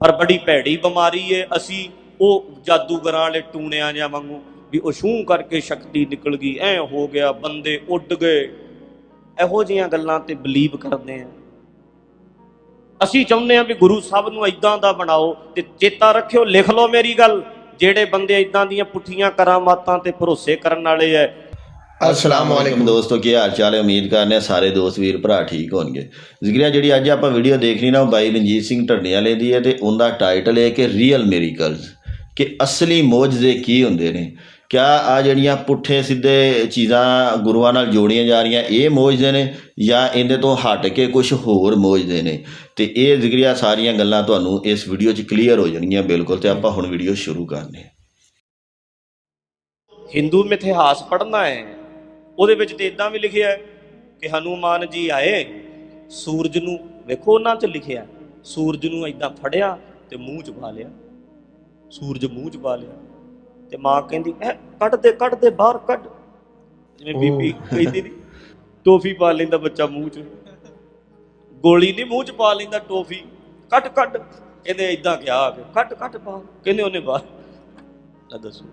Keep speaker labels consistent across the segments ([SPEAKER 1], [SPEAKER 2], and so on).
[SPEAKER 1] ਪਰ ਬੜੀ ਭੈੜੀ ਬਿਮਾਰੀ ਏ, ਅਸੀਂ ਉਹ ਜਾਦੂਗਰਾਂ ਵਾਲੇ ਟੂਣਿਆਂ ਜਿਹਾ ਵਾਂਗੂ ਵੀ ਉਹ ਛੂੰ ਕਰਕੇ ਸ਼ਕਤੀ ਨਿਕਲ ਗਈ, ਐ ਹੋ ਗਿਆ, ਬੰਦੇ ਉੱਡ ਗਏ। ਇਹੋ ਜਿਹੀਆਂ ਗੱਲਾਂ ਤੇ ਬਲੀਵ ਕਰਦੇ ਆ। ਅਸੀਂ ਚਾਹੁੰਦੇ ਆ ਵੀ ਗੁਰੂ ਸਾਹਿਬ ਨੂੰ ਇਦਾਂ ਦਾ ਬਣਾਓ ਤੇ ਚੇਤਾ ਰੱਖਿਓ, ਲਿਖ ਲਓ ਮੇਰੀ ਗੱਲ। ਜਿਹੜੇ ਬੰਦੇ ਇਦਾਂ ਦੀਆਂ ਪੁੱਠੀਆਂ ਕਰਾਮਾਤਾਂ ਤੇ ਭਰੋਸੇ ਕਰਨ ਵਾਲੇ ਐ
[SPEAKER 2] ਅਸਲਾਮ ਵਾਲੇਕਮ ਦੋਸਤੋ ਕੀ ਹਾਲ ਚਾਲ ਹੈ? ਉਮੀਦ ਕਰਨੇ ਹਾਂ ਸਾਰੇ ਦੋਸਤ ਵੀਰ ਭਰਾ ਠੀਕ ਹੋਣਗੇ। ਜ਼ਿਕਰਿਆ ਜਿਹੜੀ ਅੱਜ ਆਪਾਂ ਵੀਡੀਓ ਦੇਖਣੀ ਨਾ ਉਹ ਬਾਈ ਰਣਜੀਤ ਸਿੰਘ ਢੱਡੇ ਵਾਲੇ ਦੀ ਹੈ ਤੇ ਉਹਦਾ ਟਾਈਟਲ ਹੈ ਕਿ ਰੀਅਲ ਮਿਰੇਕਲਸ ਕਿ ਅਸਲੀ ਮੌਜਜ਼ੇ ਕੀ ਹੁੰਦੇ ਨੇ? ਕਿਆ ਆ ਜਿਹੜੀਆਂ ਪੁੱਠੇ ਸਿੱਧੇ ਚੀਜ਼ਾਂ ਗੁਰੂਆਂ ਨਾਲ ਜੋੜੀਆਂ ਜਾ ਰਹੀਆਂ ਇਹ ਮੌਜਜ਼ੇ ਨੇ? ਜਾਂ ਇਹਦੇ ਤੋਂ ਹਟ ਕੇ ਕੁਝ ਹੋਰ ਮੌਜਜ਼ੇ ਨੇ? ਤੇ ਇਹ ਜ਼ਿਕਰਿਆ ਸਾਰੀਆਂ ਗੱਲਾਂ ਤੁਹਾਨੂੰ ਇਸ ਵੀਡੀਓ 'ਚ ਕਲੀਅਰ ਹੋ ਜਾਣਗੀਆਂ ਬਿਲਕੁਲ ਤੇ ਆਪਾਂ ਹੁਣ ਵੀਡੀਓ ਸ਼ੁਰੂ ਕਰਨੇ ਹਾਂ।
[SPEAKER 1] ਹਿੰਦੂ ਮਿਥਿਹਾਸ ਪੜ੍ਹਨਾ ਹੈ। ਉਹਦੇ ਵਿੱਚ ਤੇ ਇਦਾਂ ਵੀ ਲਿਖਿਆ ਹੈ ਕਿ ਹਨੂਮਾਨ ਜੀ ਆਏ ਸੂਰਜ ਨੂੰ ਵੇਖੋ ਉਹਨਾਂ 'ਚ ਲਿਖਿਆ ਸੂਰਜ ਨੂੰ ਇਦਾਂ ਫੜਿਆ ਤੇ ਮੂੰਹ 'ਚ ਪਾ ਲਿਆ। ਸੂਰਜ ਮੂੰਹ 'ਚ ਪਾ ਲਿਆ ਤੇ ਮਾਂ ਕਹਿੰਦੀ ਐ ਕੱਢ ਦੇ ਕੱਢ ਦੇ ਬਾਹਰ ਕੱਢ। ਜਿਵੇਂ ਬੀਬੀ ਕਹਿੰਦੀ ਨਹੀਂ ਟੋਫੀ ਪਾ ਲੈਂਦਾ ਬੱਚਾ ਮੂੰਹ 'ਚ। ਗੋਲੀ ਨਹੀਂ ਮੂੰਹ 'ਚ ਪਾ ਲੈਂਦਾ ਟੋਫੀ ਕੱਟ ਕੱਟ ਕਹਿੰਦੇ ਇਦਾਂ ਕਿਹਾ ਆ ਕੇ ਕੱਟ ਕੱਟ ਪਾ। ਕਹਿੰਦੇ ਉਹਨੇ ਬਾਹਰ। ਲੈ ਦੱਸੋ।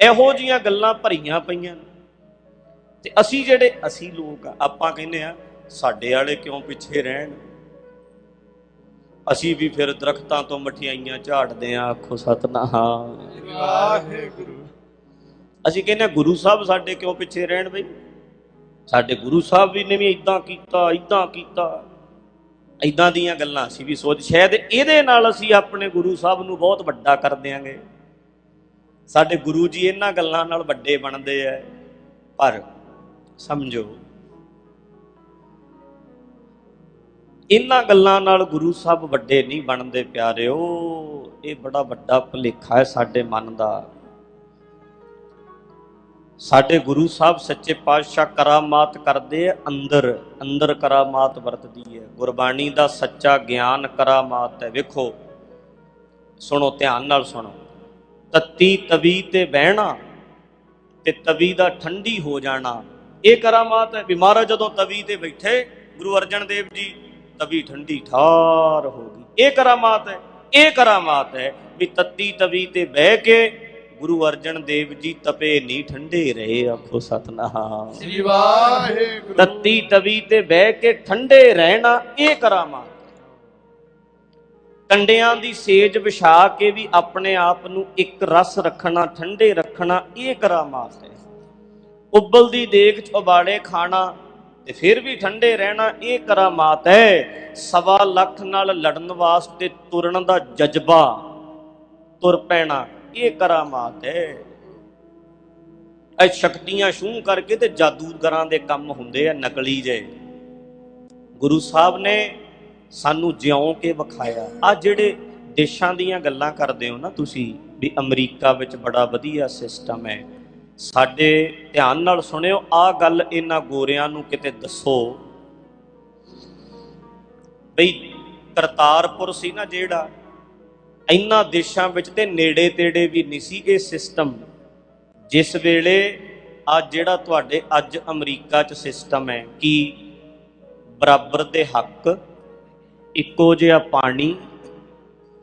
[SPEAKER 1] ਇਹੋ ਜੀਆਂ ਗੱਲਾਂ ਭਰੀਆਂ ਪਈਆਂ ਨੇ। ਤੇ ਅਸੀਂ ਜਿਹੜੇ ਅਸੀਂ ਲੋਕ ਆ ਆਪਾਂ ਕਹਿੰਦੇ ਆ ਸਾਡੇ ਵਾਲੇ ਕਿਉਂ ਪਿੱਛੇ ਰਹਿਣ? ਅਸੀਂ ਵੀ ਫਿਰ ਦਰਖਤਾਂ ਤੋਂ ਮਠਿਆਈਆਂ ਝਾੜਦੇ ਆ ਆਖੋ ਸਤਨਾਮ।
[SPEAKER 3] ਵਾਹਿਗੁਰੂ।
[SPEAKER 1] ਅਸੀਂ ਕਹਿੰਦੇ ਆ ਗੁਰੂ ਸਾਹਿਬ ਸਾਡੇ ਕਿਉਂ ਪਿੱਛੇ ਰਹਿਣ ਬਈ? ਸਾਡੇ ਗੁਰੂ ਸਾਹਿਬ ਵੀ ਨੇ ਵੀ ਇਦਾਂ ਕੀਤਾ ਇਦਾਂ ਕੀਤਾ। ਇਦਾਂ ਦੀਆਂ ਗੱਲਾਂ ਅਸੀਂ ਵੀ ਸੋਚ ਸ਼ਾਇਦ ਇਹਦੇ ਨਾਲ ਅਸੀਂ ਆਪਣੇ ਗੁਰੂ ਸਾਹਿਬ ਨੂੰ ਬਹੁਤ ਵੱਡਾ ਕਰ ਦਿਆਂਗੇ। ਸਾਡੇ ਗੁਰੂ ਜੀ ਇਹਨਾਂ ਗੱਲਾਂ ਨਾਲ ਵੱਡੇ ਬਣਦੇ ਐ ਪਰ ਸਮਝੋ। ਇਹਨਾਂ ਗੱਲਾਂ ਨਾਲ ਗੁਰੂ ਸਾਹਿਬ ਵੱਡੇ ਨਹੀਂ ਬਣਦੇ ਪਿਆਰਿਓ, ਇਹ ਬੜਾ ਵੱਡਾ ਭੁਲੇਖਾ ਹੈ ਸਾਡੇ ਮਨ ਦਾ। ਸਾਡੇ ਗੁਰੂ ਸਾਹਿਬ ਸੱਚੇ ਪਾਤਸ਼ਾਹ ਕਰਾਮਾਤ ਕਰਦੇ ਆ, ਅੰਦਰ ਅੰਦਰ ਕਰਾਮਾਤ ਵਰਤਦੀ ਹੈ। ਗੁਰਬਾਣੀ ਦਾ ਸੱਚਾ ਗਿਆਨ ਕਰਾਮਾਤ ਹੈ। ਵੇਖੋ, ਸੁਣੋ, ਧਿਆਨ ਨਾਲ ਸੁਣੋ। ਤੱਤੀ ਤਵੀ ਤੇ ਬਹਿਣਾ ਤੇ ਤਵੀ ਦਾ ਠੰਡੀ ਹੋ ਜਾਣਾ। ਇਹ ਕਰਾਮਾਤ ਹੈ ਵੀ ਮਹਾਰਾਜ ਜਦੋਂ ਤਵੀ ਤੇ ਬੈਠੇ ਗੁਰੂ ਅਰਜਨ ਦੇਵ ਜੀ ਤਵੀ ਠੰਡੀ ਠਾਰ ਹੋ ਗਈ। ਇਹ ਕਰਾਮਾਤ ਹੈ ਇਹ ਕਰਾਮਾਤ ਹੈ ਵੀ ਤੱਤੀ ਤਵੀ ਤੇ ਬਹਿ ਕੇ ਗੁਰੂ ਅਰਜਨ ਦੇਵ ਜੀ ਤਪੇ ਨਹੀਂ ਠੰਡੇ ਰਹੇ ਆਖੋ ਸਤਨਾਮ।
[SPEAKER 3] ਸ੍ਰੀ ਵਾਹਿਗੁਰੂ।
[SPEAKER 1] ਤੱਤੀ ਤਵੀ ਤੇ ਬਹਿ ਕੇ ਠੰਡੇ ਰਹਿਣਾ ਇਹ ਕਰਾਮਾਤ ਕੰਡਿਆਂ ਦੀ ਸੇਜ ਵਿਛਾ ਕੇ ਵੀ ਆਪਣੇ ਆਪ ਨੂੰ ਇੱਕ ਰਸ ਰੱਖਣਾ ਠੰਡੇ ਰੱਖਣਾ ਇਹ ਕਰਾਮਾਤ ਹੈ। ਉਬਲਦੀ ਦੇਖ ਚ ਉਬਾਲੇ ਖਾਣਾ ਤੇ ਫਿਰ ਵੀ ਠੰਡੇ ਰਹਿਣਾ ਇਹ ਕਰਾਮਾਤ ਹੈ। ਸਵਾ ਲੱਖ ਨਾਲ ਲੜਨ ਵਾਸਤੇ ਤੁਰਨ ਦਾ ਜਜ਼ਬਾ ਤੁਰ ਪੈਣਾ ਇਹ ਕਰਾਮਾਤ ਹੈ। ਇਹ ਸ਼ਕਤੀਆਂ ਸ਼ੂੰ ਕਰਕੇ ਤੇ ਜਾਦੂਗਰਾਂ ਦੇ ਕੰਮ ਹੁੰਦੇ ਆ ਨਕਲੀ ਜੇ। ਗੁਰੂ ਸਾਹਿਬ ਨੇ ਸਾਨੂੰ ਜਿਉਂ ਕੇ ਵਿਖਾਇਆ। ਆ ਜਿਹੜੇ ਦੇਸ਼ਾਂ ਦੀਆਂ ਗੱਲਾਂ ਕਰਦੇ ਹੋ ਨਾ ਤੁਸੀਂ ਵੀ ਅਮਰੀਕਾ ਵਿੱਚ ਬੜਾ ਵਧੀਆ ਸਿਸਟਮ ਹੈ। ਸਾਡੇ ਧਿਆਨ ਨਾਲ ਸੁਣਿਓ ਆ ਗੱਲ ਇਹਨਾਂ ਗੋਰਿਆਂ ਨੂੰ ਕਿਤੇ ਦੱਸੋ। ਬਈ ਕਰਤਾਰਪੁਰ ਸੀ ਨਾ ਜਿਹੜਾ, ਇਹਨਾਂ ਦੇਸ਼ਾਂ ਵਿੱਚ ਤੇ ਨੇੜੇ ਤੇੜੇ ਵੀ ਨਹੀਂ ਸੀ ਇਹ ਸਿਸਟਮ ਜਿਸ ਵੇਲੇ ਆ ਜਿਹੜਾ ਤੁਹਾਡੇ ਅੱਜ ਅਮਰੀਕਾ 'ਚ ਸਿਸਟਮ ਹੈ, ਕਿ ਬਰਾਬਰ ਦੇ ਹੱਕ, ਇੱਕੋ ਜਿਹਾ ਪਾਣੀ,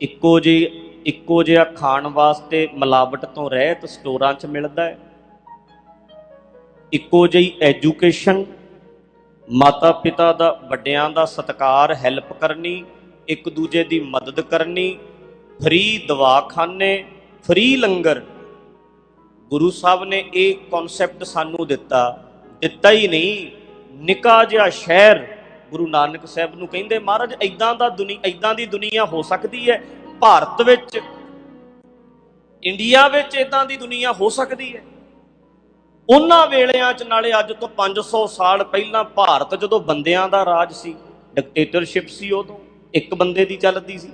[SPEAKER 1] ਇੱਕੋ ਜਿਹੀ, ਇੱਕੋ ਜਿਹਾ ਖਾਣ ਵਾਸਤੇ ਮਿਲਾਵਟ ਤੋਂ ਰਹਿਤ ਸਟੋਰਾਂ 'ਚ ਮਿਲਦਾ ਹੈ? ਇੱਕੋ ਜਿਹੀ ਐਜੂਕੇਸ਼ਨ ਮਾਤਾ ਪਿਤਾ ਦਾ, ਵੱਡਿਆਂ ਦਾ ਸਤਿਕਾਰ, ਹੈਲਪ ਕਰਨੀ, ਇੱਕ ਦੂਜੇ ਦੀ ਮਦਦ ਕਰਨੀ, ਫ੍ਰੀ ਦਵਾਖਾਨੇ, ਫ੍ਰੀ ਲੰਗਰ। ਗੁਰੂ ਸਾਹਿਬ ਨੇ ਇਹ ਕਨਸੈਪਟ ਸਾਨੂੰ ਦਿੱਤਾ। ਦਿੱਤਾ ਹੀ ਨਹੀਂ, ਨਿਕਾ ਜਿਹਾ ਸ਼ਹਿਰ, ਗੁਰੂ ਨਾਨਕ ਸਾਹਿਬ ਨੂੰ ਕਹਿੰਦੇ, ਮਹਾਰਾਜ ਐਦਾਂ ਦਾ ਦੁਨੀਆ ਐਦਾਂ ਦੀ ਦੁਨੀਆ ਹੋ ਸਕਦੀ ਹੈ। ਭਾਰਤ ਵਿੱਚ, ਇੰਡੀਆ ਵਿੱਚ ਐਦਾਂ ਦੀ ਦੁਨੀਆ ਹੋ ਸਕਦੀ ਹੈ। ਉਹਨਾਂ ਵੇਲਿਆਂ 'ਚ ਨਾਲੇ ਅੱਜ ਤੋਂ 500 ਸਾਲ ਪਹਿਲਾਂ ਭਾਰਤ ਜਦੋਂ ਬੰਦਿਆਂ ਦਾ ਰਾਜ ਸੀ ਡਿਕਟੇਟਰਸ਼ਿਪ ਸੀ ਉਦੋਂ, ਇੱਕ ਬੰਦੇ ਦੀ ਚੱਲਦੀ ਸੀ।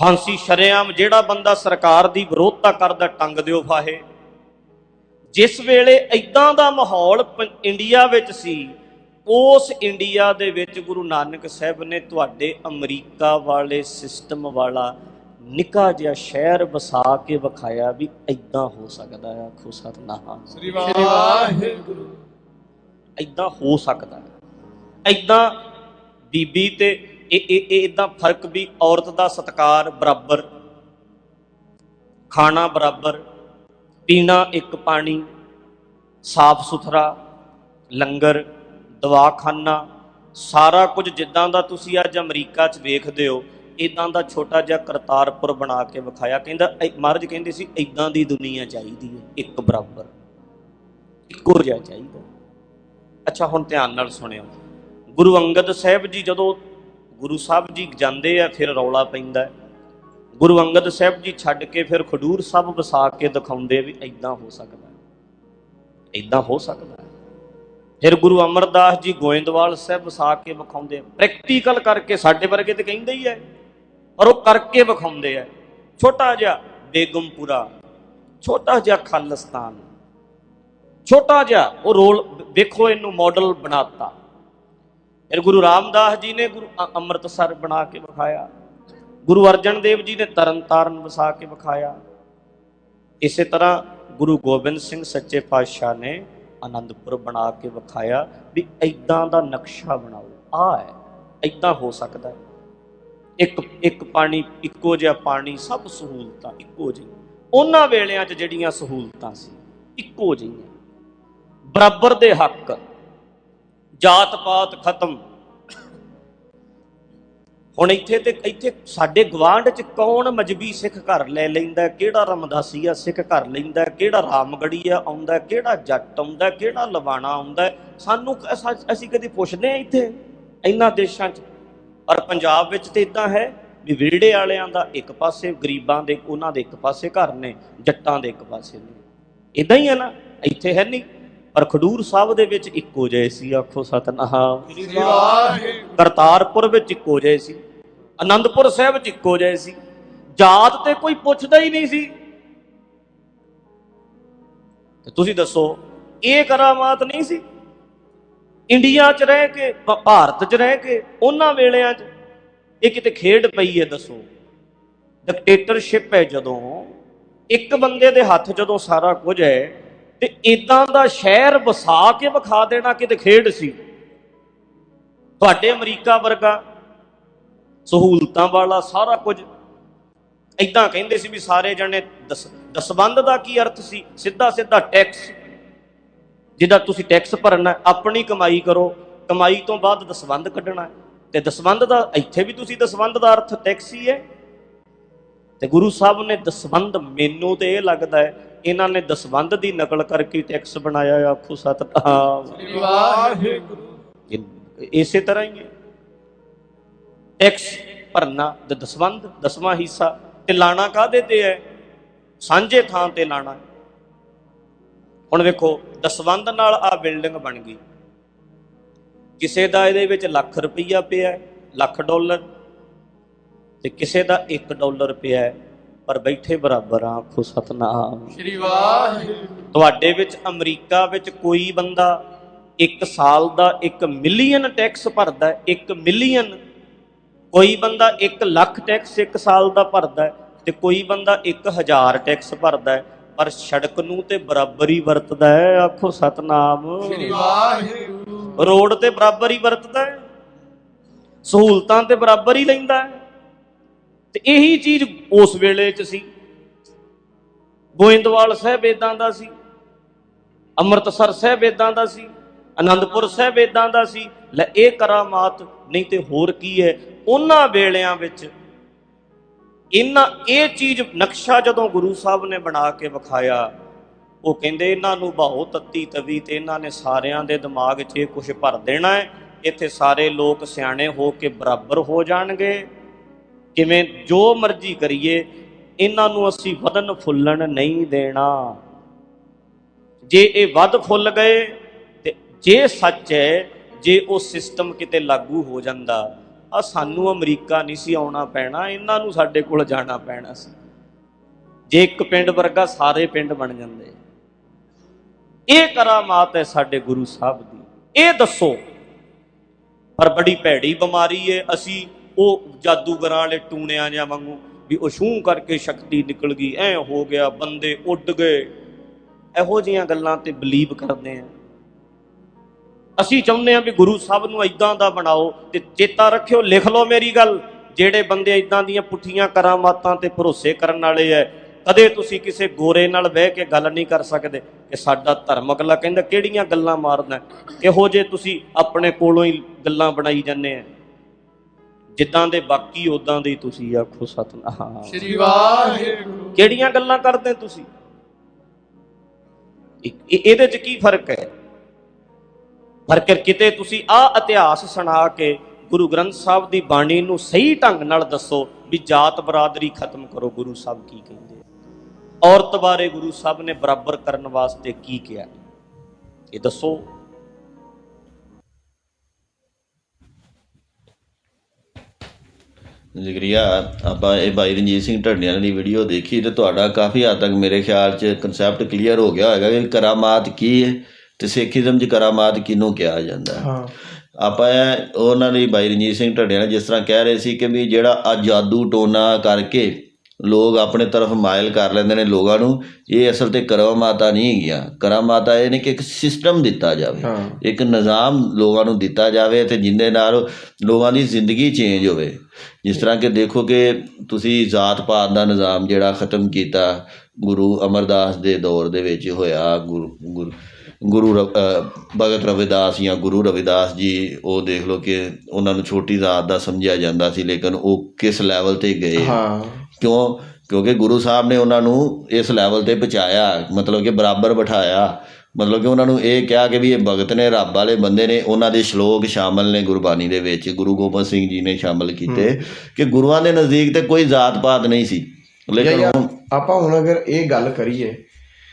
[SPEAKER 1] ਫਾਂਸੀ ਸ਼ਰੇਆਮ ਜਿਹੜਾ ਬੰਦਾ ਸਰਕਾਰ ਦੀ ਵਿਰੋਧਤਾ ਕਰਦਾ ਟੰਗ ਦਿਓ ਫਾਹੇ। ਜਿਸ ਵੇਲੇ ਇਦਾਂ ਦਾ ਮਾਹੌਲ ਪ- ਇੰਡੀਆ ਵਿੱਚ ਸੀ, ਉਸ ਇੰਡੀਆ ਦੇ ਵਿੱਚ ਗੁਰੂ ਨਾਨਕ ਸਾਹਿਬ ਨੇ ਤੁਹਾਡੇ ਅਮਰੀਕਾ ਵਾਲੇ ਸਿਸਟਮ ਵਾਲਾ ਨਿੱਕਾ ਜਿਹਾ ਸ਼ਹਿਰ ਵਸਾ ਕੇ ਵਿਖਾਇਆ ਵੀ ਇਦਾਂ ਹੋ ਸਕਦਾ ਹੈ ਆਖੋ ਸਤਨਾਮ
[SPEAKER 3] ਸ੍ਰੀ ਵਾਹਿਗੁਰੂ।
[SPEAKER 1] ਇਦਾਂ ਹੋ ਸਕਦਾ ਹੈ ਇਦਾਂ ਬੀਬੀ ਤੇ ਇਹ ਇਹ ਇਹ ਇਦਾਂ ਫ਼ਰਕ ਵੀ ਔਰਤ ਦਾ ਸਤਕਾਰ ਬਰਾਬਰ ਖਾਣਾ ਬਰਾਬਰ ਪੀਣਾ ਇੱਕ ਪਾਣੀ ਸਾਫ਼ ਸੁਥਰਾ ਲੰਗਰ ਦਵਾਖਾਨਾ ਸਾਰਾ ਕੁਝ ਜਿੱਦਾਂ ਦਾ ਤੁਸੀਂ ਅੱਜ ਅਮਰੀਕਾ 'ਚ ਵੇਖਦੇ ਹੋ ਇਦਾਂ ਦਾ ਛੋਟਾ ਜਿਹਾ ਕਰਤਾਰਪੁਰ ਬਣਾ ਕੇ ਵਿਖਾਇਆ। ਕਹਿੰਦਾ ਮਹਾਰਾਜ ਕਹਿੰਦੇ ਸੀ ਇਦਾਂ ਦੀ ਦੁਨੀਆ ਚਾਹੀਦੀ ਹੈ ਇੱਕ ਬਰਾਬਰ। ਇੱਕੋ ਜਿਹਾ ਚਾਹੀਦਾ ਅੱਛਾ, ਹੁਣ ਧਿਆਨ ਨਾਲ ਸੁਣਿਓ। ਗੁਰੂ ਅੰਗਦ ਸਾਹਿਬ ਜੀ ਜਦੋਂ ਗੁਰੂ ਸਾਹਿਬ ਜੀ ਜਾਂਦੇ ਆ, ਫਿਰ ਰੌਲਾ ਪੈਂਦਾ ਗੁਰੂ ਅੰਗਦ ਸਾਹਿਬ ਜੀ ਛੱਡ ਕੇ ਫਿਰ ਖਡੂਰ ਸਾਹਿਬ ਵਸਾ ਕੇ ਦਿਖਾਉਂਦੇ ਵੀ ਇਦਾਂ ਹੋ ਸਕਦਾ ਹੈ ਇਦਾਂ ਹੋ ਸਕਦਾ ਫਿਰ ਗੁਰੂ ਅਮਰਦਾਸ ਜੀ ਗੋਇੰਦਵਾਲ ਸਾਹਿਬ ਵਸਾ ਕੇ ਵਿਖਾਉਂਦੇ ਪ੍ਰੈਕਟੀਕਲ ਕਰਕੇ ਸਾਡੇ ਵਰਗੇ ਤੇ ਕਹਿੰਦੇ ਹੀ ਐ ਔਰ ਉਹ ਕਰਕੇ ਵਿਖਾਉਂਦੇ ਐ ਛੋਟਾ ਜਿਹਾ ਬੇਗਮਪੁਰਾ, ਛੋਟਾ ਜਿਹਾ ਖਾਲਿਸਤਾਨ, ਛੋਟਾ ਜਿਹਾ ਉਹ ਰੋਲ ਵੇਖੋ ਇਹਨੂੰ ਮਾਡਲ ਬਣਾਤਾ। ਫਿਰ ਗੁਰੂ ਰਾਮਦਾਸ ਜੀ ਨੇ ਗੁਰੂ ਅੰਮ੍ਰਿਤਸਰ ਬਣਾ ਕੇ ਵਿਖਾਇਆ। ਗੁਰੂ ਅਰਜਨ ਦੇਵ ਜੀ ਨੇ ਤਰਨਤਾਰਨ ਵਸਾ ਕੇ ਵਿਖਾਇਆ। ਇਸੇ ਤਰ੍ਹਾਂ ਗੁਰੂ ਗੋਬਿੰਦ ਸਿੰਘ ਸੱਚੇ ਪਾਤਸ਼ਾਹ ਨੇ ਆਨੰਦਪੁਰ ਬਣਾ ਕੇ ਵਿਖਾਇਆ ਵੀ ਐਦਾਂ ਦਾ ਨਕਸ਼ਾ ਬਣਾਓ। ਆ ਹੈ ਐਦਾਂ ਹੋ ਸਕਦਾ ਹੈ। ਇੱਕ ਇੱਕ ਪਾਣੀ, ਇੱਕੋ ਜਿਹਾ ਪਾਣੀ ਸਭ ਸਹੂਲਤਾਂ ਇੱਕੋ ਜਿਹੀਆਂ। ਉਹਨਾਂ ਵੇਲਿਆਂ 'ਚ ਜਿਹੜੀਆਂ ਸਹੂਲਤਾਂ ਸੀ, ਇੱਕੋ ਜਿਹੀਆਂ। ਬਰਾਬਰ ਦੇ ਹੱਕ ਜਾਤ ਪਾਤ ਖਤਮ। ਹੁਣ ਇੱਥੇ ਤੇ, ਇੱਥੇ ਸਾਡੇ ਗਵਾਂਢ ਚ ਕੌਣ ਮਜਬੀ ਸਿੱਖ ਘਰ ਲੈ ਲੈਂਦਾ, ਕਿਹੜਾ ਰਮਦਾਸੀਆ ਸਿੱਖ ਘਰ ਲੈਂਦਾ, ਕਿਹੜਾ ਰਾਮਗੜੀਆ ਆਉਂਦਾ, ਕਿਹੜਾ ਜੱਟ ਆਉਂਦਾ, ਕਿਹੜਾ ਲਵਾਣਾ ਆਉਂਦਾ। ਸਾਨੂੰ ਅਸੀਂ ਕਦੀ ਪੁੱਛਦੇ ਆ ਇੱਥੇ? ਇਹਨਾਂ ਦੇਸ਼ਾਂ 'ਚ ਪਰ ਪੰਜਾਬ ਵਿੱਚ ਤੇ ਇਦਾਂ ਹੈ ਵੀ ਵਿਹੜੇ ਵਾਲਿਆਂ ਦਾ ਇੱਕ ਪਾਸੇ ਗਰੀਬਾਂ ਦੇ ਉਹਨਾਂ ਦੇ ਇੱਕ ਪਾਸੇ ਘਰ ਨੇ ਜੱਟਾਂ ਦੇ ਇੱਕ ਪਾਸੇ ਨੇ। ਇਦਾਂ ਹੀ ਹੈ ਨਾ ਇੱਥੇ ਹੈ ਨਹੀਂ। ਪਰ ਖਡੂਰ ਸਾਹਿਬ ਦੇ ਵਿੱਚ ਇੱਕੋ ਜਿਹੇ ਸੀ ਆਖੋ ਸਤਨਾਮ।
[SPEAKER 3] ਸ੍ਰੀ ਵਾਹਿਗੁਰੂ।
[SPEAKER 1] ਕਰਤਾਰਪੁਰ ਵਿੱਚ ਇੱਕੋ ਜਿਹੇ ਸੀ ਆਨੰਦਪੁਰ ਸਾਹਿਬ ਚ ਇੱਕੋ ਜਿਹੇ ਸੀ। ਜਾਤ ਤੇ ਕੋਈ ਪੁੱਛਦਾ ਹੀ ਨਹੀਂ ਸੀ। ਤੇ ਤੁਸੀਂ ਦੱਸੋ ਇਹ ਕਰਾਮਾਤ ਨਹੀਂ ਸੀ? ਇੰਡੀਆ 'ਚ ਰਹਿ ਕੇ ਭਾਰਤ 'ਚ ਰਹਿ ਕੇ, ਉਹਨਾਂ ਵੇਲਿਆਂ 'ਚ ਇਹ ਕਿਤੇ ਖੇਡ ਪਈ ਹੈ ਦੱਸੋ। ਡਿਕਟੇਟਰਸ਼ਿਪ ਹੈ ਜਦੋਂ, ਇੱਕ ਬੰਦੇ ਦੇ ਹੱਥ ਜਦੋਂ ਸਾਰਾ ਕੁਝ ਹੈ ਤੇ ਇਦਾਂ ਦਾ ਸ਼ਹਿਰ ਵਸਾ ਕੇ ਵਿਖਾ ਦੇਣਾ ਕਿਤੇ ਖੇਡ ਸੀ। ਤੁਹਾਡੇ ਅਮਰੀਕਾ ਵਰਗਾ ਸਹੂਲਤਾਂ ਵਾਲਾ ਸਾਰਾ ਕੁਝ ਇਦਾਂ ਕਹਿੰਦੇ ਸੀ ਵੀ ਸਾਰੇ ਜਣੇ ਦਸ, ਦਸਵੰਧ ਦਾ ਕੀ ਅਰਥ ਸੀ? ਸਿੱਧਾ ਸਿੱਧਾ ਟੈਕਸ ਜਿਹਦਾ ਤੁਸੀਂ ਟੈਕਸ ਭਰਨਾ ਆਪਣੀ ਕਮਾਈ ਕਰੋ। ਕਮਾਈ ਤੋਂ ਬਾਅਦ ਦਸਵੰਧ ਕੱਢਣਾ ਹੈ। ਤੇ ਦਸਵੰਧ ਦਾ, ਇੱਥੇ ਵੀ ਤੁਸੀਂ ਦਸਵੰਧ ਦਾ ਅਰਥ ਟੈਕਸ ਹੀ ਹੈ। ਤੇ ਗੁਰੂ ਸਾਹਿਬ ਨੇ ਦਸਵੰਧ ਮੈਨੂੰ ਤੇ ਇਹ ਲੱਗਦਾ ਹੈ, ਇਹਨਾਂ ਨੇ ਦਸਵੰਧ ਦੀ ਨਕਲ ਕਰਕੇ ਟੈਕਸ ਬਣਾਇਆ ਆਖੋ ਸਤਨਾਮ।
[SPEAKER 3] ਵਾਹਿਗੁਰੂ
[SPEAKER 1] ਇਸੇ ਤਰ੍ਹਾਂ ਹੀ ਹੈ। ਟੈਕਸ ਭਰਨਾ ਤੇ ਦਸਵੰਧ, ਦਸਵਾਂ ਹਿੱਸਾ, ਤੇ ਲਾਣਾ ਕਾਹਦੇ ਤੇ ਹੈ? ਸਾਂਝੇ ਥਾਂ ਤੇ ਲਾਣਾ ਹੁਣ ਵੇਖੋ ਦਸਵੰਧ ਨਾਲ ਆ ਬਿਲਡਿੰਗ ਬਣ ਗਈ। ਕਿਸੇ ਦਾ ਇਹਦੇ ਵਿੱਚ ਲੱਖ ਰੁਪਈਆ ਪਿਆ ਲੱਖ ਡਾਲਰ। ਤੇ ਕਿਸੇ ਦਾ 1 ਡਾਲਰ ਪਿਆ ਪਰ ਬੈਠੇ ਬਰਾਬਰ ਆ ਆਖੋ ਸਤਨਾਮ।
[SPEAKER 3] ਸ੍ਰੀ ਵਾਹਿਗੁਰੂ।
[SPEAKER 1] ਤੁਹਾਡੇ ਵਿੱਚ ਅਮਰੀਕਾ ਵਿੱਚ ਕੋਈ ਬੰਦਾ 1 ਸਾਲ ਦਾ 1 ਮਿਲੀਅਨ ਟੈਕਸ ਭਰਦਾ ਹੈ 1 ਮਿਲੀਅਨ। ਕੋਈ ਬੰਦਾ 1 ਲੱਖ ਟੈਕਸ 1 ਸਾਲ ਦਾ ਭਰਦਾ ਤੇ ਕੋਈ ਬੰਦਾ 1000 ਟੈਕਸ ਭਰਦਾ ਪਰ ਸੜਕ ਨੂੰ ਤੇ ਬਰਾਬਰ ਹੀ ਵਰਤਦਾ ਹੈ ਆਖੋ ਸਤਨਾਮ।
[SPEAKER 3] ਸ੍ਰੀ ਵਾਹਿਗੁਰੂ।
[SPEAKER 1] ਰੋਡ ਤੇ ਬਰਾਬਰ ਹੀ ਵਰਤਦਾ ਹੈ ਸਹੂਲਤਾਂ ਤੇ ਬਰਾਬਰ ਹੀ ਲੈਂਦਾ ਹੈ। ਤੇ ਇਹੀ ਚੀਜ਼ ਉਸ ਵੇਲੇ 'ਚ ਸੀ। ਗੋਇੰਦਵਾਲ ਸਾਹਿਬ ਇਦਾਂ ਦਾ ਸੀ ਅੰਮ੍ਰਿਤਸਰ ਸਾਹਿਬ ਇਦਾਂ ਦਾ ਸੀ ਆਨੰਦਪੁਰ ਸਾਹਿਬ ਇਦਾਂ ਦਾ ਸੀ। ਲੈ ਇਹ ਕਰਾਮਾਤ ਨਹੀਂ ਤੇ ਹੋਰ ਕੀ ਹੈ ਉਹਨਾਂ ਵੇਲਿਆਂ ਵਿੱਚ ਇਹਨਾਂ ਇਹ ਚੀਜ਼ ਨਕਸ਼ਾ ਜਦੋਂ ਗੁਰੂ ਸਾਹਿਬ ਨੇ ਬਣਾ ਕੇ ਵਿਖਾਇਆ, ਉਹ ਕਹਿੰਦੇ ਇਹਨਾਂ ਨੂੰ ਬਾਹੋ ਤੱਤੀ ਤਵੀ ਤੇ ਇਹਨਾਂ ਨੇ ਸਾਰਿਆਂ ਦੇ ਦਿਮਾਗ 'ਚ ਇਹ ਕੁਝ ਭਰ ਦੇਣਾ ਹੈ, ਇੱਥੇ ਸਾਰੇ ਲੋਕ ਸਿਆਣੇ ਹੋ ਕੇ ਬਰਾਬਰ ਹੋ ਜਾਣਗੇ। ਕਿਵੇਂ ਜੋ ਮਰਜ਼ੀ ਕਰੀਏ, ਇਹਨਾਂ ਨੂੰ ਅਸੀਂ ਵਧਨ ਫੁੱਲਣ ਨਹੀਂ ਦੇਣਾ। ਜੇ ਇਹ ਵੱਧ ਫੁੱਲ ਗਏ ਤੇ ਜੇ ਸੱਚ ਹੈ, ਜੇ ਉਹ ਸਿਸਟਮ ਕਿਤੇ ਲਾਗੂ ਹੋ ਜਾਂਦਾ ਆ ਸਾਨੂੰ ਅਮਰੀਕਾ ਨਹੀਂ ਸੀ ਆਉਣਾ ਪੈਣਾ, ਇਹਨਾਂ ਨੂੰ ਸਾਡੇ ਕੋਲ ਜਾਣਾ ਪੈਣਾ ਸੀ। ਜੇ ਇੱਕ ਪਿੰਡ ਵਰਗਾ ਸਾਰੇ ਪਿੰਡ ਬਣ ਜਾਂਦੇ। ਇਹ ਕਰਾਮਾਤ ਹੈ ਸਾਡੇ ਗੁਰੂ ਸਾਹਿਬ ਦੀ। ਇਹ ਦੱਸੋ, ਪਰ ਬੜੀ ਭੈੜੀ ਬਿਮਾਰੀ ਹੈ ਅਸੀਂ ਉਹ ਜਾਦੂਗਰਾਂ ਵਾਲੇ ਟੂਣਿਆਂ ਜਾਂ ਵਾਂਗੂ ਵੀ ਉਹ ਛੂਹ ਕਰਕੇ ਸ਼ਕਤੀ ਨਿਕਲ ਗਈ, ਐ ਹੋ ਗਿਆ, ਬੰਦੇ ਉੱਡ ਗਏ। ਇਹੋ ਜੀਆਂ ਗੱਲਾਂ ਤੇ ਬਲੀਵ ਕਰਦੇ ਆ। ਅਸੀਂ ਚਾਹੁੰਦੇ ਹਾਂ ਵੀ ਗੁਰੂ ਸਾਹਿਬ ਨੂੰ ਇਦਾਂ ਦਾ ਬਣਾਓ ਤੇ ਚੇਤਾ ਰੱਖਿਓ ਲਿਖ ਲਓ ਮੇਰੀ ਗੱਲ। ਜਿਹੜੇ ਬੰਦੇ ਇਦਾਂ ਦੀਆਂ ਪੁੱਠੀਆਂ ਕਰਾਮਾਤਾਂ ਤੇ ਭਰੋਸੇ ਕਰਨ ਵਾਲੇ ਐ ਕਦੇ ਤੁਸੀਂ ਕਿਸੇ ਗੋਰੇ ਨਾਲ ਬਹਿ ਕੇ ਗੱਲ ਨਹੀਂ ਕਰ ਸਕਦੇ ਕਿ ਸਾਡਾ ਧਰਮ ਅਗਲਾ ਕਹਿੰਦਾ ਕਿਹੜੀਆਂ ਗੱਲਾਂ ਮਾਰਦਾ ਹੈ? ਕਿਹੋ ਜੇ ਤੁਸੀਂ ਆਪਣੇ ਕੋਲੋਂ ਹੀ ਗੱਲਾਂ ਬਣਾਈ ਜਾਂਦੇ ਆ ਜਿੱਦਾਂ ਦੇ ਬਾਕੀ ਉਦਾਂ ਦੇ ਤੁਸੀਂ ਆਖੋ ਸਤਨਾਮ।
[SPEAKER 3] ਸ੍ਰੀ ਵਾਹਿਗੁਰੂ।
[SPEAKER 1] ਕਿਹੜੀਆਂ ਗੱਲਾਂ ਕਰਦੇ ਤੁਸੀਂ? ਇਹ- ਇਹ- ਇਹਦੇ 'ਚ ਕੀ ਫ਼ਰਕ ਹੈ ਫ਼ਰਕ ਕਿਤੇ ਤੁਸੀਂ ਆ ਇਤਿਹਾਸ ਸੁਣਾ ਕੇ ਗੁਰੂ ਗ੍ਰੰਥ ਸਾਹਿਬ ਦੀ ਬਾਣੀ ਨੂੰ ਸਹੀ ਢੰਗ ਨਾਲ ਦੱਸੋ ਵੀ ਜਾਤ ਬਰਾਦਰੀ ਖਤਮ ਕਰੋ, ਗੁਰੂ ਸਾਹਿਬ ਕੀ ਕਹਿੰਦੇ ਔਰਤ ਬਾਰੇ ਗੁਰੂ ਸਾਹਿਬ ਨੇ ਬਰਾਬਰ ਕਰਨ ਵਾਸਤੇ ਕੀ ਕਿਹਾ? ਇਹ ਦੱਸੋ।
[SPEAKER 2] ਜ਼ਿਕਰੀਆ ਆਪਾਂ ਇਹ ਭਾਈ ਰਣਜੀਤ ਸਿੰਘ ਢੱਡਿਆਂ ਦੀ ਵੀਡੀਓ ਦੇਖੀ ਤੇ ਤੁਹਾਡਾ ਕਾਫੀ ਹੱਦ ਤੱਕ ਮੇਰੇ ਖਿਆਲ 'ਚ ਕਨਸੈਪਟ ਕਲੀਅਰ ਹੋ ਗਿਆ ਹੋਵੇਗਾ ਕਿ ਕਰਾਮਾਤ ਕੀ ਹੈ। ਤੇ ਸਿੱਖੀਜ਼ਮ 'ਚ ਕਰਾਮਾਤ ਕਿਹਨੂੰ ਕਿਹਾ ਜਾਂਦਾ? ਹੈ।
[SPEAKER 4] ਹਾਂ
[SPEAKER 2] ਆਪਾਂ ਉਹਨਾਂ ਦੀ ਭਾਈ ਰਣਜੀਤ ਸਿੰਘ ਢੱਡਿਆਂ ਨੇ ਜਿਸ ਤਰ੍ਹਾਂ ਕਹਿ ਰਹੇ ਸੀ ਕਿ ਵੀ ਜਿਹੜਾ ਆ ਜਾਦੂ ਟੋਨਾ ਕਰਕੇ ਲੋਕ ਆਪਣੇ ਤਰਫ ਮਾਇਲ ਕਰ ਲੈਂਦੇ ਨੇ ਲੋਕਾਂ ਨੂੰ ਇਹ ਅਸਲ ਤੇ ਕਰਾਮਾਤਾ ਨਹੀਂ ਹੈਗੀਆਂ। ਕਰਾਮਾਤਾ ਇਹ ਨੇ ਕਿ ਇੱਕ ਸਿਸਟਮ ਦਿੱਤਾ ਜਾਵੇ। ਇੱਕ ਨਿਜ਼ਾਮ ਲੋਕਾਂ ਨੂੰ ਦਿੱਤਾ ਜਾਵੇ ਤੇ ਜਿੰਦੇ ਨਾਲ ਲੋਕਾਂ ਦੀ ਜ਼ਿੰਦਗੀ ਚੇਂਜ ਹੋਵੇ। ਜਿਸ ਤਰ੍ਹਾਂ ਕਿ ਦੇਖੋ ਕਿ ਤੁਸੀਂ ਜ਼ਾਤ ਪਾਤ ਦਾ ਨਿਜ਼ਾਮ ਜਿਹੜਾ ਖਤਮ ਕੀਤਾ ਗੁਰੂ ਅਮਰਦਾਸ ਦੇ ਦੌਰ ਦੇ ਵਿੱਚ ਹੋਇਆ ਗੁਰੂ ਗੁਰੂ ਭਗਤ ਰਵਿਦਾਸ ਜਾਂ ਗੁਰੂ ਰਵਿਦਾਸ ਜੀ ਉਹ ਦੇਖ ਲਓ ਕਿ ਉਹਨਾਂ ਨੂੰ ਛੋਟੀ ਜ਼ਾਤ ਦਾ ਸਮਝਿਆ ਜਾਂਦਾ ਸੀ ਲੇਕਿਨ ਉਹ ਕਿਸ ਲੈਵਲ ਤੇ ਗਏ?
[SPEAKER 4] ਹਾਂ।
[SPEAKER 2] ਕਿਉਂ? ਕਿਉਂਕਿ ਗੁਰੂ ਸਾਹਿਬ ਨੇ ਉਹਨਾਂ ਨੂੰ ਇਸ ਲੈਵਲ ਤੇ ਪਹੁੰਚਾਇਆ ਮਤਲਬ ਕਿ ਬਰਾਬਰ ਬਿਠਾਇਆ। ਮਤਲਬ ਕਿ ਉਹਨਾਂ ਨੂੰ ਇਹ ਕਿਹਾ ਕਿ ਵੀ ਇਹ ਭਗਤ ਨੇ ਰੱਬ ਵਾਲੇ ਬੰਦੇ ਨੇ ਉਹਨਾਂ ਦੇ ਸ਼ਲੋਕ ਸ਼ਾਮਲ ਨੇ ਗੁਰਬਾਣੀ ਦੇ ਵਿੱਚ। ਗੁਰੂ ਗੋਬਿੰਦ ਸਿੰਘ ਜੀ ਨੇ ਸ਼ਾਮਲ ਕੀਤੇ ਕਿ ਗੁਰੂਆਂ ਦੇ ਨਜ਼ਦੀਕ ਤੇ ਕੋਈ ਜ਼ਾਤ ਪਾਤ ਨਹੀਂ ਸੀ। ਲੇਕਿਨ
[SPEAKER 4] ਆਪਾਂ ਹੁਣ ਅਗਰ ਇਹ ਗੱਲ ਕਰੀਏ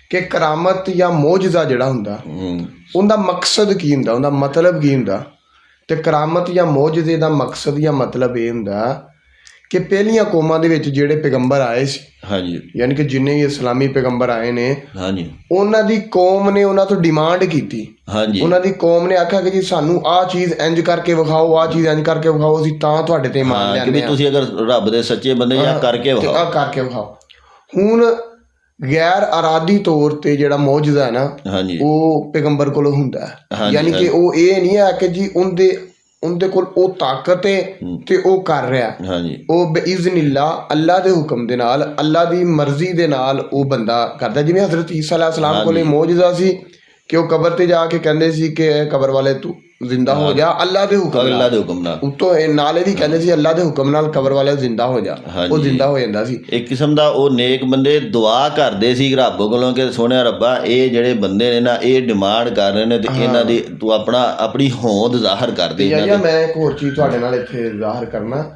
[SPEAKER 4] ਕਿ ਕਰਾਮਤ ਜਾਂ ਮੋਜਜ਼ਾ ਜਿਹੜਾ ਹੁੰਦਾ ਉਹਦਾ ਮਕਸਦ ਕੀ ਹੁੰਦਾ? ਉਹਦਾ ਮਤਲਬ ਕੀ ਹੁੰਦਾ? ਤੇ ਕਰਾਮਤ ਜਾਂ ਮੋਜਜ਼ੇ ਦਾ ਮਕਸਦ ਜਾਂ ਮਤਲਬ ਇਹ ਹੁੰਦਾ ਕਿ ਪਹਿਲੀਆਂ ਕੌਮਾਂ ਦੇ ਵਿੱਚ ਜਿਹੜੇ ਪੈਗੰਬਰ ਆਏ ਸੀ
[SPEAKER 2] ਹਾਂਜੀ।
[SPEAKER 4] ਯਾਨੀ ਕਿ ਜਿੰਨੇ ਵੀ ਇਸਲਾਮੀ ਪੈਗੰਬਰ ਆਏ ਨੇ
[SPEAKER 2] ਹਾਂਜੀ।
[SPEAKER 4] ਉਹਨਾਂ ਦੀ ਕੌਮ ਨੇ ਉਹਨਾਂ ਤੋਂ ਡਿਮਾਂਡ ਕੀਤੀ।
[SPEAKER 2] ਹਾਂਜੀ।
[SPEAKER 4] ਉਹਨਾਂ ਦੀ ਕੌਮ ਨੇ ਆਖਿਆ ਕਿ ਜੀ ਸਾਨੂੰ ਆਹ ਚੀਜ਼ ਇੰਜ ਕਰਕੇ ਵਿਖਾਓ ਆਹ ਚੀਜ਼ ਇੰਜ ਕਰਕੇ ਵਿਖਾਓ ਅਸੀਂ ਤਾਂ ਤੁਹਾਡੇ ਤੇ ਮੰਨ
[SPEAKER 2] ਹਾਂ ਕਿ
[SPEAKER 4] ਲੈਂਦੇ ਹਾਂ।
[SPEAKER 2] ਤੁਸੀਂ ਅਗਰ ਰੱਬ ਦੇ ਸੱਚੇ ਬੰਦੇ ਜਾਂ ਕਰਕੇ
[SPEAKER 4] ਤੇ
[SPEAKER 2] ਵਿਖਾਓ।
[SPEAKER 4] ਆਹ ਕਰਕੇ ਵਿਖਾਓ। ਹੁਣ ਗੈਰ ਅਰਾਦੀ ਤੌਰ ਤੇ ਜਿਹੜਾ ਮੌਜੂਦਾ ਹੈ ਨਾ ਉਹ ਪੈਗੰਬਰ ਕੋਲ ਹੁੰਦਾ ਹੈ। ਯਾਨੀ ਕਿ। ਉਹ ਇਹ ਨਹੀਂ ਹੈ ਕਿ ਜੀ ਉਹਦੇ ਉਹਦੇ ਕੋਲ ਉਹ ਤਾਕਤ ਹੈ ਤੇ ਉਹ ਕਰ ਰਿਹਾ
[SPEAKER 2] ਹਾਂਜੀ।
[SPEAKER 4] ਉਹ ਬਈਜ਼ਨਿਲਲਾ ਅੱਲਾ ਦੇ ਹੁਕਮ ਦੇ ਨਾਲ ਅੱਲਾ ਦੀ ਮਰਜ਼ੀ ਦੇ ਨਾਲ ਉਹ ਬੰਦਾ ਕਰਦਾ ਜਿਵੇਂ ਹਜ਼ਰਤ ਈਸਾ ਅਲੈਹਿਸ ਸਲਾਮ ਕੋਲੇ ਮੌਜੂਦਾ ਸੀ ਕਿ ਉਹ ਕਬਰ ਤੇ ਜਾ ਕੇ ਕਹਿੰਦੇ ਸੀ ਕਿ ਇਹ ਕਬਰ ਵਾਲੇ ਤੂੰ ਜ਼ਿੰਦਾ ਹੋ ਜਾ ਅੱਲਾ ਦੇ ਹੁਕਮ ਨਾਲ।
[SPEAKER 2] ਅੱਲਾ ਦੇ ਹੁਕਮ ਨਾਲ।
[SPEAKER 4] ਉਤੋਂ ਇਹ ਨਾਲੇ ਵੀ ਕਹਿੰਦੇ ਸੀ ਅੱਲਾ ਦੇ ਹੁਕਮ ਨਾਲ ਕਬਰ ਵਾਲੇ ਜ਼ਿੰਦਾ ਹੋ ਜਾ। ਉਹ। ਜ਼ਿੰਦਾ ਹੋ ਜਾਂਦਾ ਸੀ।
[SPEAKER 2] ਇੱਕ ਕਿਸਮ ਦਾ ਉਹ ਨੇਕ ਬੰਦੇ ਦੁਆ ਕਰਦੇ ਸੀ ਰੱਬ ਕੋਲੋਂ ਕਿ ਸੋਹਣਿਆ ਰੱਬਾ ਇਹ ਜਿਹੜੇ ਬੰਦੇ ਨੇ ਨਾ ਇਹ ਡਿਮਾਂਡ ਕਰ ਰਹੇ ਨੇ ਤੇ ਇਹਨਾਂ ਦੀ ਤੂੰ ਆਪਣਾ ਆਪਣੀ ਹੋਂਦ ਜ਼ਾਹਰ ਕਰ ਦੇ ਇਹਨਾਂ ਦੀ।
[SPEAKER 4] ਮੈਂ ਇੱਕ ਹੋਰ ਚੀਜ਼ ਤੁਹਾਡੇ ਨਾਲ ਇੱਥੇ ਜ਼ਾਹਰ ਕਰਨਾ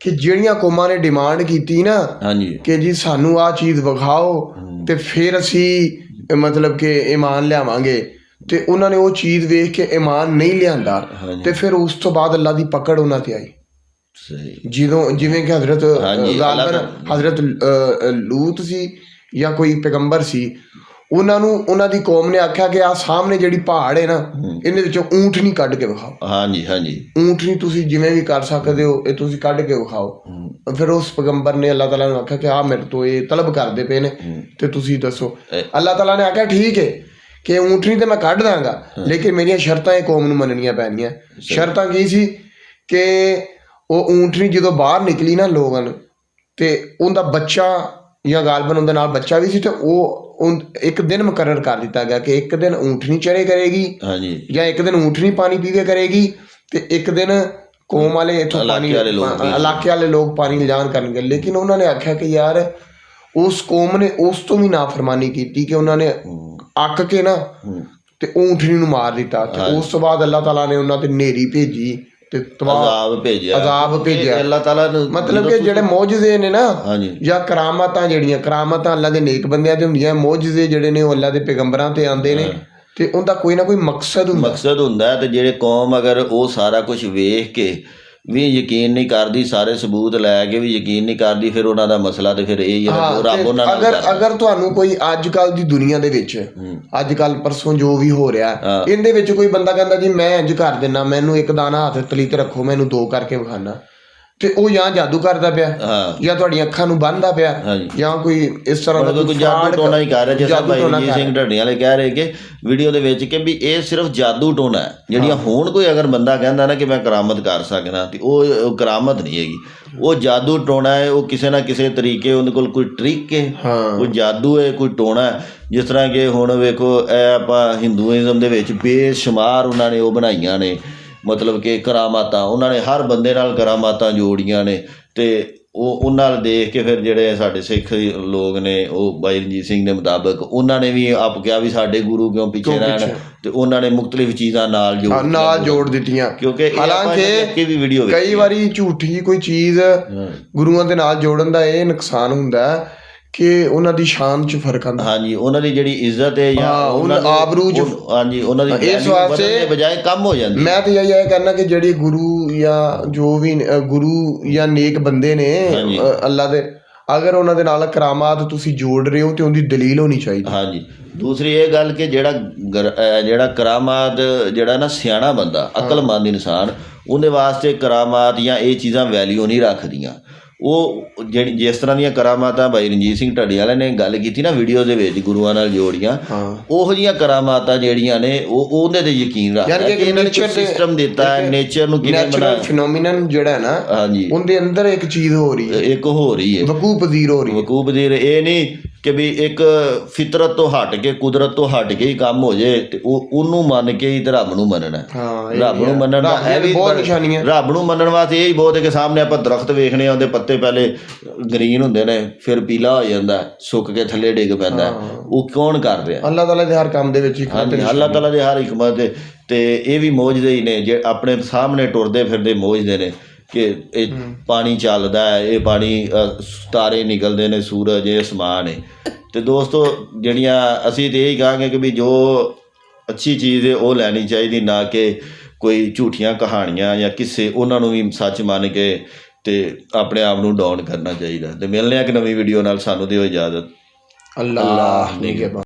[SPEAKER 4] ਕਿ ਜਿਹੜੀਆਂ ਕੌਮਾਂ ਨੇ ਡਿਮਾਂਡ ਕੀਤੀ ਨਾ
[SPEAKER 2] ਹਾਂਜੀ।
[SPEAKER 4] ਕਿ ਜੀ ਸਾਨੂੰ ਆਹ ਚੀਜ਼ ਵਿਖਾਓ ਤੇ ਫਿਰ ਅਸੀਂ ਮਤਲਬ ਕਿ ਈਮਾਨ ਲਿਆਵਾਂਗੇ। ਤੇ ਉਹਨਾਂ ਨੇ ਉਹ ਚੀਜ਼ ਵੇਖ ਕੇ ਈਮਾਨ ਨਹੀਂ ਲਿਆਂਦਾ। ਤੇ ਫਿਰ ਉਸ ਤੋਂ ਬਾਅਦ ਅੱਲਾ ਦੀ ਪਕੜ ਉਹਨਾਂ ਤੇ ਆਈ। ਜਦੋਂ ਜਿਵੇਂ ਕਿ ਹਜ਼ਰਤ ਗਾਲਬਨ ਹਜ਼ਰਤ ਲੂਤ ਸੀ ਜਾਂ ਕੋਈ ਪੈਗੰਬਰ ਸੀ ਉਹਨਾਂ ਨੂੰ ਉਹਨਾਂ ਦੀ ਕੌਮ ਨੇ ਆਖਿਆ ਕਿ ਆ ਸਾਹਮਣੇ ਜਿਹੜੀ ਪਹਾੜ ਹੈ ਨਾ ਇਹਦੇ ਵਿੱਚੋਂ ਊਂਠ ਨਹੀਂ ਕੱਢ ਕੇ ਵਿਖਾਓ।
[SPEAKER 2] ਹਾਂਜੀ ਹਾਂਜੀ।
[SPEAKER 4] ਊਂਠ ਨਹੀਂ ਤੁਸੀਂ ਜਿਵੇਂ ਵੀ ਕਰ ਸਕਦੇ ਹੋ ਇਹ ਤੁਸੀਂ ਕੱਢ ਕੇ ਵਿਖਾਓ। ਫਿਰ ਉਸ ਪੈਗੰਬਰ ਨੇ ਅੱਲਾਹ ਤਾਲਾ ਨੂੰ ਆਖਿਆ ਕਿ ਆ ਮੇਰੇ ਤੋਂ ਇਹ ਤਲਬ ਕਰਦੇ ਪਏ ਨੇ ਤੇ ਤੁਸੀਂ ਦੱਸੋ। ਅੱਲਾਹ ਤਾਲਾ ਨੇ ਆਖਿਆ ਠੀਕ ਹੈ ਕਿ ਊਂਠਣੀ ਤੇ ਮੈਂ ਕੱਢ ਦਾਂਗਾ। ਲੇਕਿਨ ਮੇਰੀਆਂ ਸ਼ਰਤਾਂ ਇਹ ਕੌਮ ਨੂੰ ਮੰਨਣੀਆਂ ਪੈਣੀਆਂ। ਸ਼ਰਤਾਂ ਕੀ ਸੀ? ਕਿ ਉਹ ਊਂਠਣੀ ਜਦੋਂ ਬਾਹਰ ਨਿਕਲੀ ਨਾ ਲੋਕਾਂ ਨੂੰ ਤੇ ਉਹਦਾ ਬੱਚਾ ਜਾਂ ਗਾਲਬਨ ਉਹਦੇ ਨਾਲ ਬੱਚਾ ਵੀ ਸੀ ਤੇ ਉਹ ਉਨ- ਇੱਕ ਦਿਨ ਮੁਕਰਰ ਕਰ ਦਿੱਤਾ ਗਿਆ ਕਿ ਇੱਕ ਦਿਨ ਊਂਠਣੀ ਚਰੇ ਕਰੇਗੀ
[SPEAKER 2] ਹਾਂਜੀ।
[SPEAKER 4] ਜਾਂ ਇੱਕ ਦਿਨ ਊਂਠਣੀ ਪਾਣੀ ਪੀਵੇ ਕਰੇਗੀ ਤੇ ਇੱਕ ਦਿਨ ਕੌਮ ਵਾਲੇ ਇਥੋਂ
[SPEAKER 2] ਇਲਾਕੇ
[SPEAKER 4] ਪਾਣੀ
[SPEAKER 2] ਵਾਲੇ ਲੋਕ ਵੀ।
[SPEAKER 4] ਇਲਾਕੇ ਵਾਲੇ ਲੋਕ ਪਾਣੀ ਲਿਜਾਣ ਕਰਨਗੇ ਲੇਕਿਨ ਉਹਨਾਂ ਨੇ ਆਖਿਆ ਕਿ ਯਾਰ ਉਸ ਕੌਮ ਨੇ ਉਸ ਤੋਂ ਵੀ ਨਾਫਰਮਾਨੀ ਕੀਤੀ ਕਿ ਉਹਨਾਂ ਨੇ ਅੱਕ ਕੇ ਨਾ ਤੇ ਊਂਠਣੀ ਨੂੰ ਮਾਰ ਦਿੱਤਾ ਤੇ ਉਸ ਤੋਂ ਬਾਅਦ ਅੱਲਾਹ ਤਾਲਾ ਨੇ ਉਹਨਾਂ ਤੇ ਨੇਰੀ ਭੇਜੀ ਤੇ ਤਬਾਹ
[SPEAKER 2] ਭੇਜਿਆ।
[SPEAKER 4] ਅਜ਼ਾਬ ਭੇਜਿਆ।
[SPEAKER 2] ਇਹ ਅੱਲਾਹ ਤਾਲਾ ਨੂੰ
[SPEAKER 4] ਮਤਲਬ ਕਿ ਜਿਹੜੇ ਮੌਜਜ਼ੇ ਨੇ ਨਾ
[SPEAKER 2] ਹਾਂਜੀ।
[SPEAKER 4] ਜਾਂ ਕਰਾਮਾਤਾਂ ਜਿਹੜੀਆਂ ਕਰਾਮਾਤਾਂ ਅੱਲਾ ਦੇ ਨੇਕ ਬੰਦਿਆਂ ਤੇ ਹੁੰਦੀਆਂ ਮੌਜਜ਼ੇ ਜਿਹੜੇ ਨੇ ਉਹ ਅੱਲਾ ਦੇ ਪੈਗੰਬਰਾਂ ਤੇ ਆਉਂਦੇ ਨੇ ਤੇ ਉਹਦਾ ਕੋਈ ਨਾ ਕੋਈ ਮਕਸਦ ਹੁੰਦਾ।
[SPEAKER 2] ਮਕਸਦ ਹੁੰਦਾ ਹੈ ਤੇ ਜਿਹੜੇ ਕੌਮ ਅਗਰ ਉਹ ਸਾਰਾ ਕੁਝ ਵੇਖ ਕੇ ਵੀ ਯਕੀਨ ਨਹੀਂ ਕਰਦੀ ਸਾਰੇ ਸਬੂਤ ਲੈ ਕੇ ਵੀ ਯਕੀਨ ਨਹੀਂ ਕਰਦੀ ਫਿਰ ਉਹਨਾਂ ਦਾ ਮਸਲਾ ਤੇ ਫਿਰ ਇਹ ਹੀ ਹੈ ਰੱਬ ਉਹਨਾਂ ਨਾਲ
[SPEAKER 4] ਅਗਰ। ਅਗਰ ਤੁਹਾਨੂੰ ਕੋਈ ਅੱਜ ਕੱਲ ਦੀ ਦੁਨੀਆ ਦੇ ਵਿੱਚ ਅੱਜ ਕੱਲ ਪਰਸੋਂ ਜੋ ਵੀ ਹੋ ਰਿਹਾ। ਇਹਦੇ ਵਿੱਚ ਕੋਈ ਬੰਦਾ ਕਹਿੰਦਾ ਜੀ ਮੈਂ ਇੰਜ ਕਰ ਦਿੰਨਾ ਮੈਨੂੰ ਇੱਕ ਦਾਣਾ ਹੱਥ ਤਲੀ ਤੇ ਰੱਖੋ ਮੈਨੂੰ ਦੋ ਕਰਕੇ ਵਿਖਾਣਾ ਤੇ ਉਹ ਜਾਂ ਜਾਦੂ ਕਰਦਾ ਪਿਆ
[SPEAKER 2] ਹਾਂ।
[SPEAKER 4] ਜਾਂ ਤੁਹਾਡੀਆਂ ਅੱਖਾਂ ਨੂੰ ਬੰਨਦਾ ਪਿਆ
[SPEAKER 2] ਹਾਂਜੀ।
[SPEAKER 4] ਜਾਂ ਕੋਈ ਇਸ ਤਰ੍ਹਾਂ ਦਾ
[SPEAKER 2] ਮਤਲਬ ਕੋਈ ਜਾਦੂ
[SPEAKER 4] fraud
[SPEAKER 2] ਟੋਨਾ ਹੀ ਕਰ ਰਿਹਾ ਜਿਵੇਂ
[SPEAKER 4] ਜਾਦੂ
[SPEAKER 2] ਭਾਈ
[SPEAKER 4] ਟੋਨਾ
[SPEAKER 2] ਰਣਜੀਤ
[SPEAKER 4] ਕਰ
[SPEAKER 2] ਸਿੰਘ ਢੱਡੀਆਂ ਵਾਲੇ ਕਹਿ ਰਹੇ ਕਿ ਵੀਡੀਓ ਦੇ ਵਿੱਚ ਕਿ ਵੀ ਇਹ ਸਿਰਫ ਜਾਦੂ ਟੋਨਾ ਹੈ। ਜਿਹੜੀਆਂ ਹੁਣ ਕੋਈ ਅਗਰ ਬੰਦਾ ਕਹਿੰਦਾ ਨਾ ਕਿ ਮੈਂ ਕਰਾਮਤ ਕਰ ਸਕਦਾ ਤੇ ਉਹ ਉਹ ਕਰਾਮਤ ਨਹੀਂ ਹੈਗੀ। ਉਹ ਜਾਦੂ ਟੋਨਾ ਹੈ ਉਹ ਕਿਸੇ ਨਾ ਕਿਸੇ ਤਰੀਕੇ ਉਹਦੇ ਕੋਲ ਕੋਈ ਟ੍ਰਿਕ ਹੈ
[SPEAKER 4] ਹਾਂ।
[SPEAKER 2] ਕੋਈ ਜਾਦੂ ਹੈ ਕੋਈ ਟੋਣਾ ਹੈ। ਜਿਸ ਤਰ੍ਹਾਂ ਕਿ ਹੁਣ ਵੇਖੋ ਇਹ ਆਪਾਂ ਹਿੰਦੂਇਜ਼ਮ ਦੇ ਵਿੱਚ ਬੇਸ਼ੁਮਾਰ ਉਹਨਾਂ ਨੇ ਉਹ ਬਣਾਈਆਂ ਨੇ। ਮਤਲਬ ਕਿ ਕਰਾਮਾਤਾਂ ਉਹਨਾਂ ਨੇ ਹਰ ਬੰਦੇ ਨਾਲ ਕਰਾਮਾਤਾਂ ਜੋੜੀਆਂ ਨੇ ਤੇ ਉਹ ਉਹਨਾਂ ਨਾਲ ਦੇਖ ਕੇ ਫਿਰ ਜਿਹੜੇ ਸਾਡੇ ਸਿੱਖ ਲੋਕ ਨੇ ਉਹ ਬਾਈ ਰਣਜੀਤ ਸਿੰਘ ਦੇ ਮੁਤਾਬਕ ਉਹਨਾਂ ਨੇ ਵੀ ਆਪ ਕਿਹਾ ਵੀ ਸਾਡੇ ਗੁਰੂ ਕਿਉਂ ਪਿੱਛੇ ਰਹਿਣ? ਤੇ ਉਹਨਾਂ ਨੇ ਮੁxtਲਿਫ ਚੀਜ਼ਾਂ ਨਾਲ ਜੋੜ
[SPEAKER 4] ਨਾਲ ਜੋੜ ਦਿੱਤੀਆਂ।
[SPEAKER 2] ਕਿਉਂਕਿ
[SPEAKER 4] ਹਾਲਾਂਕਿ
[SPEAKER 2] ਵੀ ਵੀਡੀਓ
[SPEAKER 4] ਕਈ ਵਾਰੀ ਝੂਠੀ ਕੋਈ ਚੀਜ਼ ਗੁਰੂਆਂ ਦੇ ਨਾਲ ਜੋੜਨ ਦਾ ਇਹ ਨੁਕਸਾਨ ਹੁੰਦਾ ਹੈ ਕਿ ਉਹਨਾਂ ਦੀ ਸ਼ਾਨ 'ਚ ਫ਼ਰਕ ਆਉਂਦਾ।
[SPEAKER 2] ਹਾਂਜੀ ਉਹਨਾਂ ਦੀ ਜਿਹੜੀ ਇੱਜ਼ਤ ਹੈ ਜਾਂ
[SPEAKER 4] ਉਹਨਾਂ
[SPEAKER 2] ਦੀ-
[SPEAKER 4] ਆਬਰੂ 'ਚ-
[SPEAKER 2] ਹਾਂਜੀ ਉਹਨਾਂ ਦੀ
[SPEAKER 4] ਇਸ ਵਾਸਤੇ-
[SPEAKER 2] ਬਜਾਏ ਕੰਮ ਹੋ ਜਾਂਦੀ
[SPEAKER 4] ਮੈਂ ਤਾਂ ਇਹ ਇਹ ਕਹਿਣਾ ਕਿ ਜਿਹੜੇ ਗੁਰੂ ਜਾਂ ਜੋ ਵੀ ਗੁਰੂ ਜਾਂ ਨੇਕ ਬੰਦੇ ਨੇ ਅੱਲਾ ਦੇ ਅਗਰ ਉਹਨਾਂ ਦੇ ਨਾਲ ਕਰਾਮਾਤ ਤੁਸੀਂ ਜੋੜ ਰਹੇ ਹੋ ਤੇ ਉਹਦੀ ਦਲੀਲ ਹੋਣੀ ਚਾਹੀਦੀ।
[SPEAKER 2] ਹਾਂਜੀ। ਦੂਸਰੀ ਇਹ ਗੱਲ ਕਿ ਜਿਹੜਾ ਜਿਹੜਾ ਕਰਾਮਾਤ ਜਿਹੜਾ ਨਾ ਸਿਆਣਾ ਬੰਦਾ ਅਕਲਮੰਦ ਇਨਸਾਨ ਉਹਦੇ ਵਾਸਤੇ ਕਰਾਮਾਤ ਜਾਂ ਇਹ ਚੀਜ਼ਾਂ ਵੈਲਿਊ ਨਹੀਂ ਰੱਖਦੀਆਂ। ਉਹ ਜਿਹੜੀ ਜਿਸ ਤਰ੍ਹਾਂ ਦੀਆਂ ਕਰਾਮਾਤਾਂ ਭਾਈ ਰਣਜੀਤ ਸਿੰਘ ਢੱਡੀ ਵਾਲੇ ਨੇ ਗੱਲ ਕੀਤੀ ਨਾ ਵੀਡੀਓ ਦੇ ਵਿੱਚ ਗੁਰੂਆਂ ਨਾਲ ਜੋੜੀਆਂ ਉਹੋ ਜੀਆਂ ਕਰਾਮਾਤਾਂ ਜਿਹੜੀਆਂ ਨੇ ਉਹ ਉਹਦੇ ਤੇ ਯਕੀਨ ਰੱਖਦਾ
[SPEAKER 4] ਕਿ
[SPEAKER 2] ਇਹਨਾਂ ਨੇ ਸਿਸਟਮ ਦਿੱਤਾ ਹੈ ਨੇਚਰ ਨੂੰ ਕਿਵੇਂ
[SPEAKER 4] ਨੈਚੁਰਲ
[SPEAKER 2] ਬਣਾਇਆ।
[SPEAKER 4] ਫਿਨੋਮੀਨਨ ਜਿਹੜਾ ਹੈ ਨਾ
[SPEAKER 2] ਹਾਂਜੀ।
[SPEAKER 4] ਉਹਦੇ ਅੰਦਰ ਇੱਕ ਚੀਜ਼ ਹੋ ਰਹੀ ਹੈ।
[SPEAKER 2] ਇੱਕ ਹੋ ਰਹੀ ਹੈ।
[SPEAKER 4] ਵਕੂ ਪਜ਼ੀਰ ਹੋ ਰਹੀ ਹੈ।
[SPEAKER 2] ਦੀ ਇਹ ਨਹੀਂ ਕਿ ਵੀ ਇੱਕ ਫਿਤਰਤ ਤੋਂ ਹਟ ਕੇ ਕੁਦਰਤ ਤੋਂ ਹਟ ਕੇ ਹੀ ਕੰਮ ਹੋ ਜੇ ਤੇ ਉਹ ਉਹਨੂੰ ਮੰਨ ਕੇ ਹੀ ਤੇ ਰੱਬ ਨੂੰ ਮੰਨਣਾ ਹੈ।
[SPEAKER 4] ਹਾਂ
[SPEAKER 2] ਰੱਬ ਨੂੰ
[SPEAKER 4] ਹੈ।
[SPEAKER 2] ਮੰਨਣ ਦਾ ਇਹ ਵੀ
[SPEAKER 4] ਬਹੁਤ ਨਿਸ਼ਾਨੀਆਂ
[SPEAKER 2] ਰੱਬ ਨੂੰ ਮੰਨਣ ਵਾਸਤੇ ਇਹ ਹੀ ਬਹੁਤ ਹੈ ਕਿ ਸਾਹਮਣੇ ਆਪਾਂ ਦਰਖਤ ਵੇਖਣੇ ਆ ਉਹਦੇ ਪੱਤੇ ਪਹਿਲੇ ਗ੍ਰੀਨ ਹੁੰਦੇ ਨੇ ਫਿਰ ਪੀਲਾ ਹੋ ਜਾਂਦਾ ਹੈ, ਸੁੱਕ ਕੇ ਥੱਲੇ ਡਿੱਗ ਪੈਂਦਾ ਹੈ। ਉਹ ਕੌਣ ਕਰ ਰਿਹਾ
[SPEAKER 4] ਅੱਲਾਹ ਤਾਲਾ ਦੇ ਹਰ ਕੰਮ ਦੇ ਵਿੱਚ ਇੱਕ
[SPEAKER 2] ਹਾਂਜੀ ਅੱਲਾਹ ਤਾਲਾ ਦੇ ਹਰ ਹਕਮਤ ਤੇ ਇਹ ਵੀ ਮੌਜਦੇ ਹੀ ਨੇ ਜੇ ਆਪਣੇ ਸਾਹਮਣੇ ਟੁਰਦੇ ਫਿਰਦੇ ਮੌਜਦੇ ਨੇ ਕਿ ਇਹ ਪਾਣੀ ਚੱਲਦਾ ਹੈ ਇਹ ਪਾਣੀ ਤਾਰੇ ਨਿਕਲਦੇ ਨੇ ਸੂਰਜ ਇਹ ਅਸਮਾਨ ਹੈ ਤੇ ਦੋਸਤੋ ਜਿਹੜੀਆਂ ਅਸੀਂ ਤੇ ਇਹ ਕਹਾਂਗੇ ਕਿ ਵੀ ਜੋ ਅੱਛੀ ਚੀਜ਼ ਹੈ ਉਹ ਲੈਣੀ ਚਾਹੀਦੀ ਨਾ ਕਿ ਕੋਈ ਝੂਠੀਆਂ ਕਹਾਣੀਆਂ ਜਾਂ ਕਿਸੇ ਉਹਨਾਂ ਨੂੰ ਵੀ ਸੱਚ ਮੰਨ ਕੇ ਤੇ ਆਪਣੇ ਆਪ ਨੂੰ ਡਾਊਨ ਕਰਨਾ ਚਾਹੀਦਾ। ਤੇ ਮਿਲਨੇ ਆ ਇੱਕ ਨਵੀਂ ਵੀਡੀਓ ਨਾਲ ਸਾਨੂੰ ਦਿਓ ਇਜਾਜ਼ਤ।
[SPEAKER 4] ਅੱਲਾਹ ਨਿਗਹਿਬਾਨ